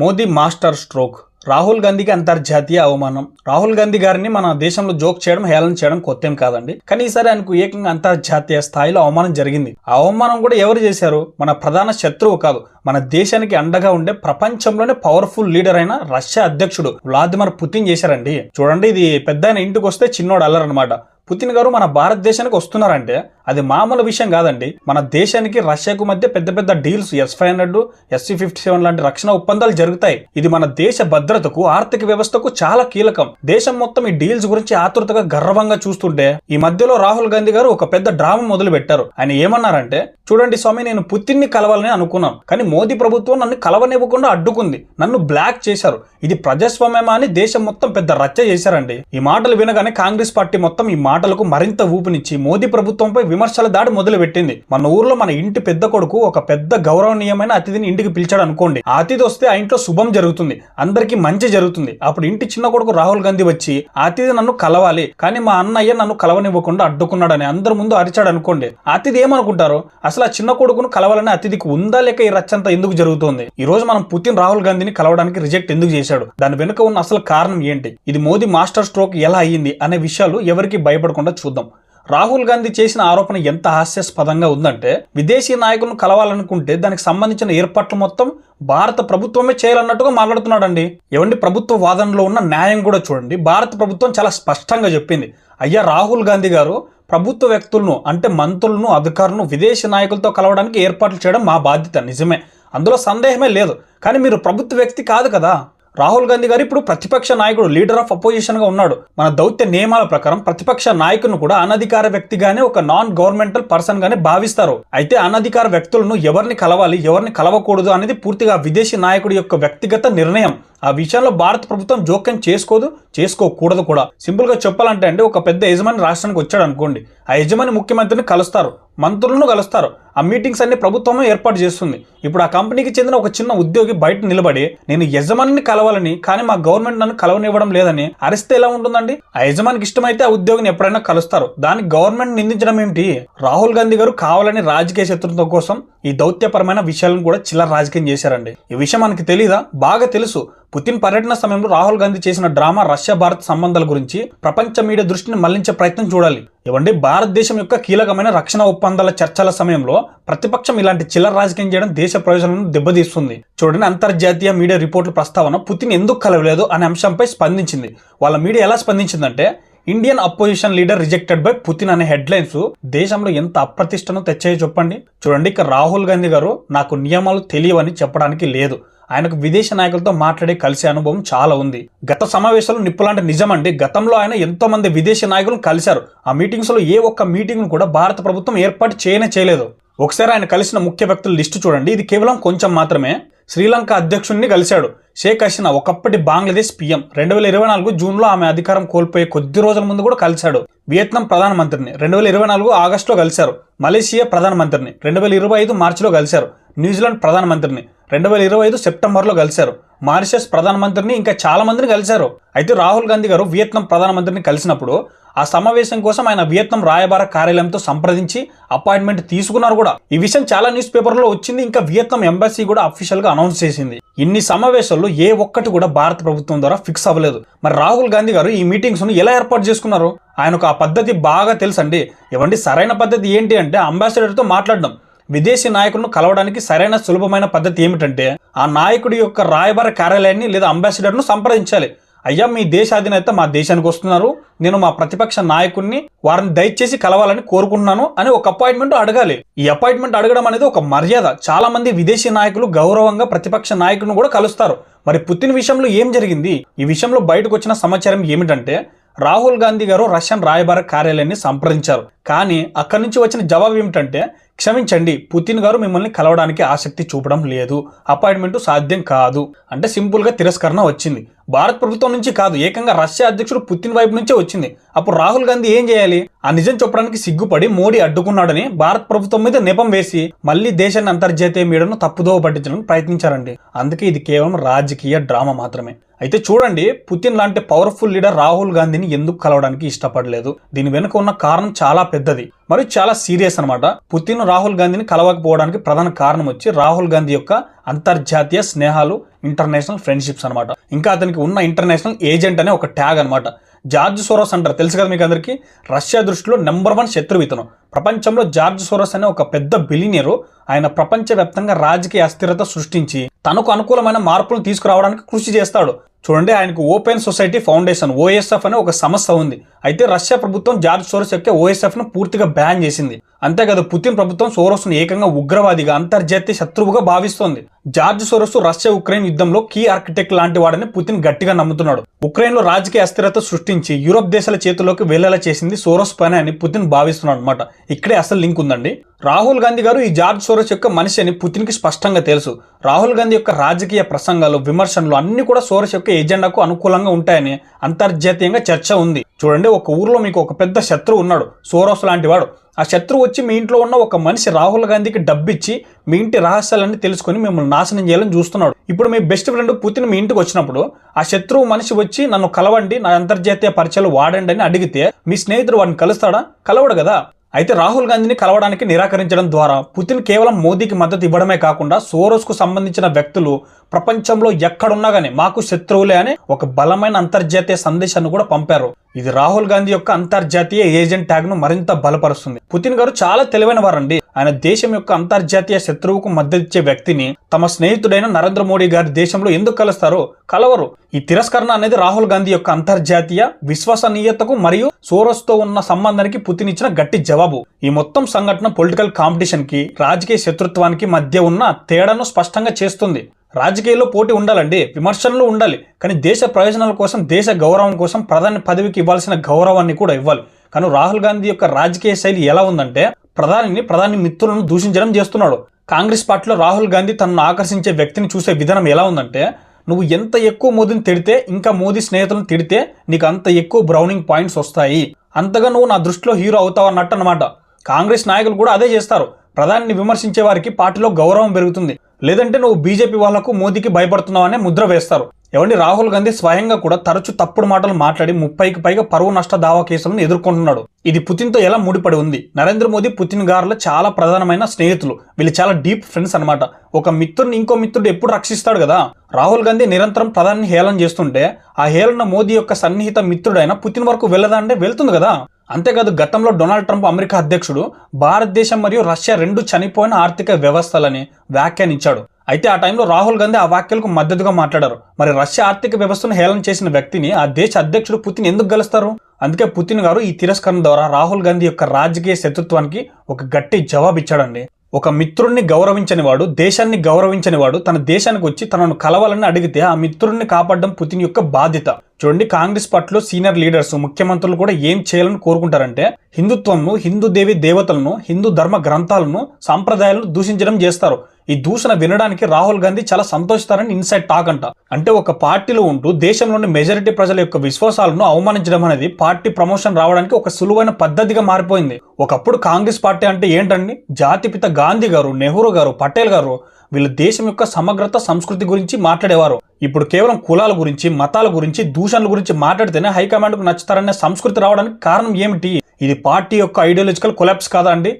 Modi master stroke. Rahul గాంధీకి అంతర్జాతీయ అవమానం. రాహుల్ గాంధీ గారిని మన దేశంలో జోక్ చేయడం హేళన చేయడం కొత్తేం కాదండి. కానీ ఈసారి ఆయనకు ఏకంగా అంతర్జాతీయ స్థాయిలో అవమానం జరిగింది. ఆ అవమానం కూడా ఎవరు చేశారు? మన ప్రధాన శత్రువు కాదు మన దేశానికి అండగా ఉండే ప్రపంచంలోనే పవర్ఫుల్ లీడర్ అయిన రష్యా అధ్యక్షుడు వ్లాదిమిర్ పుతిన్ చేశారండి. చూడండి ఇది పెద్ద ఆయన ఇంటికి వస్తే చిన్నోడు అల్లరనమాట పుతిన్ గారు మన భారతదేశానికి వస్తున్నారంటే అది మామూలు విషయం కాదండి. మన దేశానికి రష్యాకు మధ్య పెద్ద పెద్ద deals S five hundred SC fifty seven లాంటి రక్షణ ఒప్పందాలు జరుగుతాయి. ఇది మన దేశ భద్రతకు ఆర్థిక వ్యవస్థకు చాలా కీలకం. దేశం మొత్తం ఈ డీల్స్ గురించి ఆతృతగా గర్వంగా చూస్తుంటే ఈ మధ్యలో రాహుల్ గాంధీ గారు ఒక పెద్ద డ్రామా మొదలు పెట్టారు ఆయన ఏమన్నారంటే చూడండి స్వామి నేను పుతిన్ని కలవాలని అనుకున్నాను కానీ మోదీ ప్రభుత్వం నన్ను కలవనివ్వకుండా అడ్డుకుంది. నన్ను బ్లాక్ చేశారు. ఇది ప్రజాస్వామ్యమా అని దేశం మొత్తం పెద్ద రచ్చ చేశారండి. ఈ మాటలు వినగానే కాంగ్రెస్ పార్టీ మొత్తం ఈ మాటలకు మరింత ఊపినిచ్చి మోదీ ప్రభుత్వంపై విమర్శల దాడి మొదలు పెట్టింది మన ఊర్లో మన ఇంటి పెద్ద కొడుకు ఒక పెద్ద గౌరవనీయమైన అతిథిని ఇంటికి పిలిచాడు అనుకోండి. ఆ అతిథి వస్తే ఆ ఇంట్లో శుభం జరుగుతుంది. అందరికీ మంచి జరుగుతుంది. అప్పుడు ఇంటి చిన్న కొడుకు రాహుల్ గాంధీ వచ్చి ఆ అతిథి నన్ను కలవాలి. కానీ మా అన్నయ్య నన్ను కలవనివ్వకుండా అడ్డుకున్నాడని అందరి ముందు అరిచాడు అనుకోండి. అతిథి ఏమనుకుంటారు? అసలు ఆ చిన్న కొడుకును కలవాలని అతిథికి ఉందా లేక ఈ రచ్చంతా ఎందుకు జరుగుతోంది? ఈ రోజు మనం పుతిన్ రాహుల్ గాంధీని కలవడానికి రిజెక్ట్ ఎందుకు చేశాడు? దాని వెనుక ఉన్న అసలు కారణం ఏంటి? ఇది మోదీ మాస్టర్ స్ట్రోక్ ఎలా అయ్యింది? అనే విషయాలు ఎవరికి భయపడకుండా చూద్దాం. రాహుల్ గాంధీ చేసిన ఆరోపణ ఎంత హాస్యాస్పదంగా ఉందంటే విదేశీ నాయకులను కలవాలనుకుంటే దానికి సంబంధించిన ఏర్పాట్లు మొత్తం భారత ప్రభుత్వమే చేయాలన్నట్టుగా మాట్లాడుతున్నాడండి. ఏమండి ప్రభుత్వ వాదనలో ఉన్న న్యాయం కూడా చూడండి. భారత ప్రభుత్వం చాలా స్పష్టంగా చెప్పింది. అయ్యా రాహుల్ గాంధీ గారు ప్రభుత్వ వ్యక్తులను అంటే మంత్రులను అధికారులను విదేశీ నాయకులతో కలవడానికి ఏర్పాట్లు చేయడం మా బాధ్యత. నిజమే. అందులో సందేహమే లేదు. కానీ మీరు ప్రభుత్వ వ్యక్తి కాదు కదా. రాహుల్ గాంధీ గారు ఇప్పుడు ప్రతిపక్ష నాయకుడు లీడర్ ఆఫ్ అపోజిషన్గా ఉన్నాడు. మన దౌత్య నియమాల ప్రకారం ప్రతిపక్ష నాయకును కూడా అనధికార వ్యక్తిగానే ఒక నాన్ గవర్నమెంటల్ పర్సన్ గానే భావిస్తారు. అయితే అనధికార వ్యక్తులను ఎవరిని కలవాలి ఎవరిని కలవకూడదు అనేది పూర్తిగా విదేశీ నాయకుడి యొక్క వ్యక్తిగత నిర్ణయం. ఆ విషయంలో భారత ప్రభుత్వం జోక్యం చేసుకోదు చేసుకోకూడదు కూడా. సింపుల్గా చెప్పాలంటే అండి ఒక పెద్ద యజమాని రాష్ట్రానికి వచ్చాడు అనుకోండి. ఆ యజమాని ముఖ్యమంత్రిని కలుస్తారు మంత్రులను కలుస్తారు. ఆ మీటింగ్స్ అన్ని ప్రభుత్వమే ఏర్పాటు చేస్తుంది. ఇప్పుడు ఆ కంపెనీకి చెందిన ఒక చిన్న ఉద్యోగి బయట నిలబడి నేను యజమానిని కలవాలని కానీ మా గవర్నమెంట్ నన్ను కలవనివ్వడం లేదని అరిస్తే ఎలా ఉంటుందండి? ఆ యజమానికి ఇష్టమైతే ఆ ఉద్యోగిని ఎప్పుడైనా కలుస్తారు. దానికి గవర్నమెంట్ నిందించడం ఏంటి? రాహుల్ గాంధీ గారు కావాలని రాజకీయ శత్రుత్వం కోసం ఈ దౌత్యపరమైన విషయాలను కూడా చిల్లర రాజకీయం చేశారండి. ఈ విషయం మనకి తెలీదా? బాగా తెలుసు. పుతిన్ పర్యటన సమయంలో రాహుల్ గాంధీ చేసిన డ్రామా రష్యా భారత్ సంబంధాల గురించి ప్రపంచ మీడియా దృష్టిని మళ్ళించే ప్రయత్నం చూడాలి. ఇవ్వండి భారతదేశం యొక్క కీలకమైన రక్షణ ఒప్పందాల చర్చల సమయంలో ప్రతిపక్షం ఇలాంటి చిల్లర రాజకీయం చేయడం దేశ ప్రయోజనాలను దెబ్బతీస్తుంది. చూడండి అంతర్జాతీయ మీడియా రిపోర్టుల ప్రస్తావన పుతిన్ ఎందుకు కలవలేదు అనే అంశంపై స్పందించింది. వాళ్ళ మీడియా ఎలా స్పందించిందంటే Indian opposition leader rejected by Putin అనే హెడ్లైన్స్ దేశంలో ఎంత అప్రతిష్టను తెచ్చాయో చెప్పండి. చూడండి ఇక రాహుల్ గాంధీ గారు నాకు నియమాలు తెలియవని చెప్పడానికి లేదు. ఆయనకు విదేశీ నాయకులతో మాట్లాడి కలిసే అనుభవం చాలా ఉంది. గత సమావేశంలో నిప్పులాంటి నిజమండి. గతంలో ఆయన ఎంతో మంది విదేశీ నాయకులను కలిశారు. ఆ మీటింగ్స్లో ఏ ఒక్క మీటింగ్ కూడా భారత ప్రభుత్వం ఏర్పాటు చేయనే చేయలేదు. ఒకసారి ఆయన కలిసిన ముఖ్య వ్యక్తుల లిస్టు చూడండి. ఇది కేవలం కొంచెం మాత్రమే. శ్రీలంక అధ్యక్షుడిని కలిశాడు. షేక్ హసీనా ఒకప్పటి బంగ్లాదేశ్ పీఎం. రెండు వేల ఇరవై నాలుగు జూన్లో ఆమె అధికారం కోల్పోయే కొద్ది రోజుల ముందు కూడా కలిశాడు. వియత్నాం ప్రధానమంత్రిని. రెండు వేల ఇరవై నాలుగు ఆగస్టులో కలిశారు. మలేషియా ప్రధానమంత్రిని. రెండు వేల ఇరవై ఐదు మార్చిలో కలిశారు. న్యూజిలాండ్ ప్రధానమంత్రిని. రెండు వేల ఇరవై ఐదు సెప్టెంబర్లో కలిశారు. మారిషస్ ప్రధానమంత్రిని ఇంకా చాలా మందిని కలిశారు. అయితే రాహుల్ గాంధీ గారు వియత్నాం ప్రధానమంత్రిని కలిసినప్పుడు ఆ సమావేశం కోసం ఆయన వియత్నాం రాయబార కార్యాలయంతో సంప్రదించి అపాయింట్మెంట్ తీసుకున్నారు కూడా. ఈ విషయం చాలా న్యూస్ పేపర్లో వచ్చింది. ఇంకా వియత్నాం ఎంబసీ కూడా అఫీషియల్గా అనౌన్స్ చేసింది. ఇన్ని సమావేశాల్లో ఏ ఒక్కటి కూడా భారత ప్రభుత్వం ద్వారా ఫిక్స్ అవ్వలేదు. మరి రాహుల్ గాంధీ గారు ఈ మీటింగ్స్ను ఎలా ఏర్పాటు చేసుకున్నారు? ఆయనకు ఆ పద్ధతి బాగా తెలుసండి. ఇవ్వండి సరైన పద్ధతి ఏంటి అంటే అంబాసిడర్తో మాట్లాడడం. విదేశీ నాయకులను కలవడానికి సరైన సులభమైన పద్ధతి ఏమిటంటే ఆ నాయకుడి యొక్క రాయబార కార్యాలయాన్ని లేదా అంబాసిడర్ను సంప్రదించాలి. అయ్యా మీ దేశ అధినేత మా దేశానికి వస్తున్నారు. నేను మా ప్రతిపక్ష నాయకుడిని వారిని దయచేసి కలవాలని కోరుకుంటున్నాను అని ఒక అపాయింట్మెంట్ అడగాలి. ఈ అపాయింట్మెంట్ అడగడం అనేది ఒక మర్యాద. చాలా మంది విదేశీ నాయకులు గౌరవంగా ప్రతిపక్ష నాయకుడిని కూడా కలుస్తారు. మరి పుతిన్ విషయంలో ఏం జరిగింది? ఈ విషయంలో బయటకు వచ్చిన సమాచారం ఏమిటంటే రాహుల్ గాంధీ గారు రష్యన్ రాయబార కార్యాలయాన్ని సంప్రదించారు. కానీ అక్కడి నుంచి వచ్చిన జవాబు ఏమిటంటే క్షమించండి పుతిన్ గారు మిమ్మల్ని కలవడానికి ఆసక్తి చూపడం లేదు. అపాయింట్మెంట్ సాధ్యం కాదు. అంటే సింపుల్గా తిరస్కరణ వచ్చింది. భారత ప్రభుత్వం నుంచి కాదు ఏకంగా రష్యా అధ్యక్షుడు పుతిన్ వైపు నుంచే వచ్చింది. అప్పుడు రాహుల్ గాంధీ ఏం చేయాలి? ఆ నిజం చెప్పడానికి సిగ్గుపడి మోడీ అడ్డుకున్నాడని భారత ప్రభుత్వం మీద నెపం వేసి మళ్ళీ దేశాన్ని అంతర్జాతీయ మీడియాను తప్పుదోవ పట్టించడానికి ప్రయత్నించారండి. అందుకే ఇది కేవలం రాజకీయ డ్రామా మాత్రమే. అయితే చూడండి పుతిన్ లాంటి పవర్ఫుల్ లీడర్ రాహుల్ గాంధీని ఎందుకు కలవడానికి ఇష్టపడలేదు? దీని వెనుక ఉన్న కారణం చాలా పెద్దది. మరియు చాలా సీరియస్ అనమాట పుతిన్ రాహుల్ గాంధీని కలవకపోవడానికి ప్రధాన కారణం వచ్చి రాహుల్ గాంధీ యొక్క అంతర్జాతీయ స్నేహాలు ఇంటర్నేషనల్ ఫ్రెండ్షిప్స్ అనమాట ఇంకా అతనికి ఉన్న ఇంటర్నేషనల్ ఏజెంట్ అనే ఒక ట్యాగ్ అనమాట జార్జ్ సోరోస్ అంటారు. తెలుసు కదా మీకు అందరికీ? రష్యా దృష్టిలో నెంబర్ వన్ శత్రువు ఇతను. ప్రపంచంలో జార్జ్ సోరోస్ అనే ఒక పెద్ద బిలినియరు ఆయన ప్రపంచవ్యాప్తంగా రాజకీయ అస్థిరత సృష్టించి తనకు అనుకూలమైన మార్పులు తీసుకురావడానికి కృషి చేస్తాడు. చూడండి ఆయనకు ఓపెన్ సొసైటీ ఫౌండేషన్ ఓఎస్ఎఫ్ అనే ఒక సంస్థ ఉంది. అయితే రష్యా ప్రభుత్వం జార్జ్ సోరస్ యొక్క ఓఎస్ఎఫ్ను పూర్తిగా బ్యాన్ చేసింది. అంతేకాదు పుతిన్ ప్రభుత్వం సోరోస్ను ఏకంగా ఉగ్రవాదిగా అంతర్జాతీయ శత్రువుగా భావిస్తోంది. జార్జ్ సోరస్ రష్యా ఉక్రెయిన్ యుద్ధంలో కీ ఆర్కిటెక్ట్ లాంటి వాడని పుతిన్ గట్టిగా నమ్ముతున్నాడు. ఉక్రెయిన్లో రాజకీయ అస్థిరత సృష్టించి యూరోప్ దేశాల చేతుల్లోకి వెళ్ళేలా చేసింది సోరస్ పని అని పుతిన్ భావిస్తున్నాడు అనమాట ఇక్కడే అసలు లింక్ ఉందండి. రాహుల్ గాంధీ గారు ఈ జార్జ్ సోరస్ యొక్క మనిషి అని పుతిన్కి స్పష్టంగా తెలుసు. రాహుల్ గాంధీ యొక్క రాజకీయ ప్రసంగాలు విమర్శనలు అన్ని కూడా సోరస్ యొక్క ఎజెండాకు అనుకూలంగా ఉంటాయని అంతర్జాతీయంగా చర్చ ఉంది. చూడండి ఒక ఊర్లో మీకు ఒక పెద్ద శత్రువు ఉన్నాడు సోరోస్ లాంటి వాడు. ఆ శత్రువు వచ్చి మీ ఇంట్లో ఉన్న ఒక మనిషి రాహుల్ గాంధీకి డబ్బిచ్చి మీ ఇంటి రహస్యాలన్నీ తెలుసుకొని మిమ్మల్ని నాశనం చేయాలని చూస్తున్నాడు. ఇప్పుడు మీ బెస్ట్ ఫ్రెండ్ పుతిన్ మీ ఇంటికి వచ్చినప్పుడు ఆ శత్రువు మనిషి వచ్చి నన్ను కలవండి నా అంతర్జాతీయ పరిచయాలు వాడండి అని అడిగితే మీ స్నేహితుడు వాడిని కలుస్తాడా? కలవడు కదా. అయితే రాహుల్ గాంధీని కలవడానికి నిరాకరించడం ద్వారా పుతిన్ కేవలం మోదీకి మద్దతు ఇవ్వడమే కాకుండా సోరోస్కు సంబంధించిన వ్యక్తులు ప్రపంచంలో ఎక్కడున్నా కానీ మాకు శత్రువులే అని ఒక బలమైన అంతర్జాతీయ సందేశాన్ని కూడా పంపారు. ఇది రాహుల్ గాంధీ యొక్క అంతర్జాతీయ ఏజెంట్ ట్యాగ్ను మరింత బలపరుస్తుంది. పుతిన్ గారు చాలా తెలివైన వారండి ఆయన దేశం యొక్క అంతర్జాతీయ శత్రువుకు మద్దతిచ్చే వ్యక్తిని తమ స్నేహితుడైన నరేంద్ర మోడీ గారి దేశంలో ఎందుకు కలుస్తారో కలవరు. ఈ తిరస్కరణ అనేది రాహుల్ గాంధీ యొక్క అంతర్జాతీయ విశ్వసనీయతకు మరియు సోరస్తో ఉన్న సంబంధానికి పుతిన్ ఇచ్చిన గట్టి జవాబు. ఈ మొత్తం సంఘటన పొలిటికల్ కాంపిటీషన్కి రాజకీయ శత్రుత్వానికి మధ్య ఉన్న తేడాను స్పష్టంగా చేస్తుంది. రాజకీయాల్లో పోటీ ఉండాలండి విమర్శనలు ఉండాలి. కానీ దేశ ప్రయోజనాల కోసం దేశ గౌరవం కోసం ప్రధాని పదవికి ఇవ్వాల్సిన గౌరవాన్ని కూడా ఇవ్వాలి. కానీ రాహుల్ గాంధీ యొక్క రాజకీయ శైలి ఎలా ఉందంటే ప్రధానిని ప్రధాని మిత్రులను దూషించడం చేస్తున్నాడు. కాంగ్రెస్ పార్టీలో రాహుల్ గాంధీ తనను ఆకర్షించే వ్యక్తిని చూసే విధానం ఎలా ఉందంటే నువ్వు ఎంత ఎక్కువ మోదీని తిడితే ఇంకా మోదీ స్నేహితులను తిడితే నీకు అంత ఎక్కువ బ్రౌనింగ్ పాయింట్స్ వస్తాయి. అంతగా నువ్వు నా దృష్టిలో హీరో అవుతావు అన్నట్టు అనమాట కాంగ్రెస్ నాయకులు కూడా అదే చేస్తారు. ప్రధానిని విమర్శించే వారికి పార్టీలో గౌరవం పెరుగుతుంది. లేదంటే నువ్వు బీజేపీ వాళ్ళకు మోదీకి భయపడుతున్నావనే ముద్ర వేస్తారు. ఎవండి రాహుల్ గాంధీ స్వయంగా కూడా తరచు తప్పుడు మాటలు మాట్లాడి ముప్పైకి పైగా పరువు నష్ట దావా కేసులను ఎదుర్కొంటున్నాడు. ఇది పుతిన్తో ఎలా ముడిపడి ఉంది? నరేంద్ర మోదీ పుతిన్ గారుల చాలా ప్రధానమైన స్నేహితులు. వీళ్ళు చాలా డీప్ ఫ్రెండ్స్ అన్నమాట. ఒక మిత్రుడిని ఇంకో మిత్రుడు ఎప్పుడు రక్షిస్తాడు కదా? రాహుల్ గాంధీ నిరంతరం ప్రధాని హేళన చేస్తుంటే ఆ హేళన మోదీ యొక్క సన్నిహిత మిత్రుడైన పుతిన్ వరకు వెళ్ళదా అంటే వెళ్తుంది కదా? అంతేకాదు గతంలో డొనాల్డ్ ట్రంప్ అమెరికా అధ్యక్షుడు భారతదేశం మరియు రష్యా రెండు చనిపోయిన ఆర్థిక వ్యవస్థలని వ్యాఖ్యానించాడు. అయితే ఆ టైంలో రాహుల్ గాంధీ ఆ వ్యాఖ్యలకు మద్దతుగా మాట్లాడారు. మరి రష్యా ఆర్థిక వ్యవస్థను హేళన చేసిన వ్యక్తిని ఆ దేశ అధ్యక్షుడు పుతిన్ ఎందుకు గెలుస్తారు? అందుకే పుతిన్ గారు ఈ తిరస్కరణ ద్వారా రాహుల్ గాంధీ యొక్క రాజకీయ శత్రుత్వానికి ఒక గట్టి జవాబు ఇచ్చాడండి ఒక మిత్రుణ్ణి గౌరవించని వాడు దేశాన్ని గౌరవించని వాడు తన దేశానికి వచ్చి తనను కలవాలని అడిగితే ఆ మిత్రుడిని కాపాడడం పుతిన్ యొక్క బాధ్యత. చూడండి కాంగ్రెస్ పార్టీలో సీనియర్ లీడర్స్ ముఖ్యమంత్రులు కూడా ఏం చేయాలని కోరుకుంటారంటే హిందుత్వంను హిందూ దేవి దేవతలను హిందూ ధర్మ గ్రంథాలను సాంప్రదాయాలను దూషించడం చేస్తారు. ఈ దూషణ వినడానికి రాహుల్ గాంధీ చాలా సంతోషిస్తారని ఇన్సైడ్ టాక్ అంట. అంటే ఒక పార్టీలో ఉంటూ దేశంలోని మెజారిటీ ప్రజల యొక్క విశ్వాసాలను అవమానించడం అనేది పార్టీ ప్రమోషన్ రావడానికి ఒక సులువైన పద్ధతిగా మారిపోయింది. ఒకప్పుడు కాంగ్రెస్ పార్టీ అంటే ఏంటండి? జాతిపిత గాంధీ గారు నెహ్రూ గారు పటేల్ గారు వీళ్ళు దేశం యొక్క సమగ్రత సంస్కృతి గురించి మాట్లాడేవారు. ఇప్పుడు కేవలం కులాల గురించి మతాల గురించి దూషణల గురించి మాట్లాడితేనే హైకమాండ్కు నచ్చుతారనే సంస్కృతి రావడానికి కారణం ఏమిటి? ఇది పార్టీ యొక్క ఐడియాలజికల్ కొలాప్స్ కాదా అండి?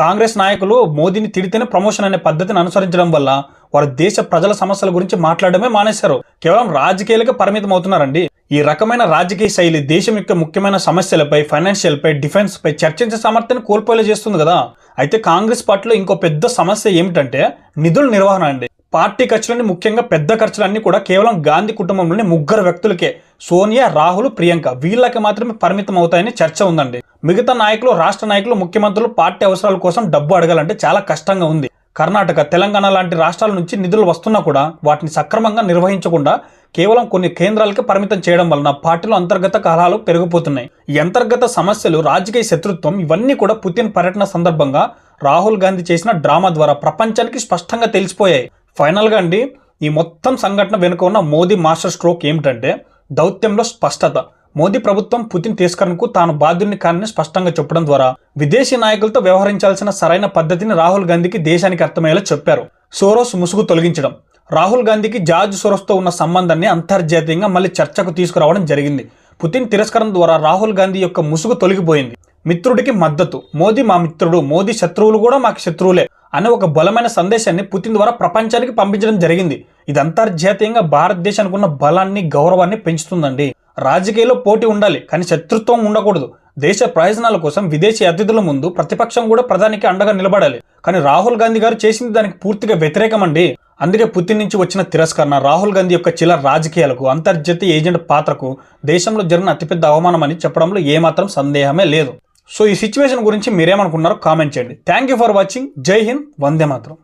కాంగ్రెస్ నాయకులు మోదీని తిడితేనే ప్రమోషన్ అనే పద్ధతిని అనుసరించడం వల్ల వారు దేశ ప్రజల సమస్యల గురించి మాట్లాడమే మానేశారు. కేవలం రాజకీయాలకు పరిమితం అవుతున్నారండి ఈ రకమైన రాజకీయ శైలి దేశం యొక్క ముఖ్యమైన సమస్యలపై ఫైనాన్షియల్ పై డిఫెన్స్ పై చర్చించే సామర్థ్యాన్ని కోల్పోయేలా చేస్తుంది కదా. అయితే కాంగ్రెస్ పార్టీలో ఇంకో పెద్ద సమస్య ఏమిటంటే నిధుల నిర్వహణ అండి. పార్టీ ఖర్చులన్నీ ముఖ్యంగా పెద్ద ఖర్చులన్నీ కూడా కేవలం గాంధీ కుటుంబంలోని ముగ్గురు వ్యక్తులకే. సోనియా రాహుల్ ప్రియాంక వీళ్ళకి మాత్రమే పరిమితం అవుతాయని చర్చ ఉందండి. మిగతా నాయకులు రాష్ట్ర నాయకులు ముఖ్యమంత్రులు పార్టీ అవసరాల కోసం డబ్బు అడగాలంటే చాలా కష్టంగా ఉంది. కర్ణాటక తెలంగాణ లాంటి రాష్ట్రాల నుంచి నిధులు వస్తున్నా కూడా వాటిని సక్రమంగా నిర్వహించకుండా కేవలం కొన్ని కేంద్రాలకే పరిమితం చేయడం వలన పార్టీలో అంతర్గత కలహాలు పెరిగిపోతున్నాయి. ఈ అంతర్గత సమస్యలు రాజకీయ శత్రుత్వం ఇవన్నీ కూడా పుతిన్ పర్యటన సందర్భంగా రాహుల్ గాంధీ చేసిన డ్రామా ద్వారా ప్రపంచానికి స్పష్టంగా తెలిసిపోయాయి. ఫైనల్గా అండి ఈ మొత్తం సంఘటన వెనుక ఉన్న మోదీ మాస్టర్ స్ట్రోక్ ఏమిటంటే దౌత్యంలో స్పష్టత. మోదీ ప్రభుత్వం పుతిన్ తిరస్కరణకు తాను బాధ్యుని కానని స్పష్టంగా చెప్పడం ద్వారా విదేశీ నాయకులతో వ్యవహరించాల్సిన సరైన పద్ధతిని రాహుల్ గాంధీకి దేశానికి అర్థమయ్యేలా చెప్పారు. సోరోస్ ముసుగు తొలగించడం. రాహుల్ గాంధీకి జార్జ్ సోరోస్తో ఉన్న సంబంధాన్ని అంతర్జాతీయంగా మళ్ళీ చర్చకు తీసుకురావడం జరిగింది. పుతిన్ తిరస్కరణ ద్వారా రాహుల్ గాంధీ యొక్క ముసుగు తొలగిపోయింది. మిత్రుడికి మద్దతు. మోదీ మా మిత్రుడు మోదీ శత్రువులు కూడా మాకు శత్రువులే. అనే ఒక బలమైన సందేశాన్ని పుతిన్ ద్వారా ప్రపంచానికి పంపించడం జరిగింది. ఇది అంతర్జాతీయంగా భారతదేశానికి ఉన్న బలాన్ని గౌరవాన్ని పెంచుతుందండి. రాజకీయాల్లో పోటీ ఉండాలి కానీ శత్రుత్వం ఉండకూడదు. దేశ ప్రయోజనాల కోసం విదేశీ అతిథుల ముందు ప్రతిపక్షం కూడా ప్రధానికి అండగా నిలబడాలి. కానీ రాహుల్ గాంధీ గారు చేసింది దానికి పూర్తిగా వ్యతిరేకం అండి అందుకే పుతిన్ నుంచి వచ్చిన తిరస్కరణ రాహుల్ గాంధీ యొక్క చిల రాజకీయాలకు అంతర్జాతీయ ఏజెంట్ పాత్రకు దేశంలో జరిగిన అతిపెద్ద అవమానం అని చెప్పడంలో ఏమాత్రం సందేహమే లేదు. సో ఈ సిచ్యువేషన్ గురించి మీరేమనుకున్నారో కామెంట్ చేయండి. Thank you for watching Jai Hind Vande మాత్రం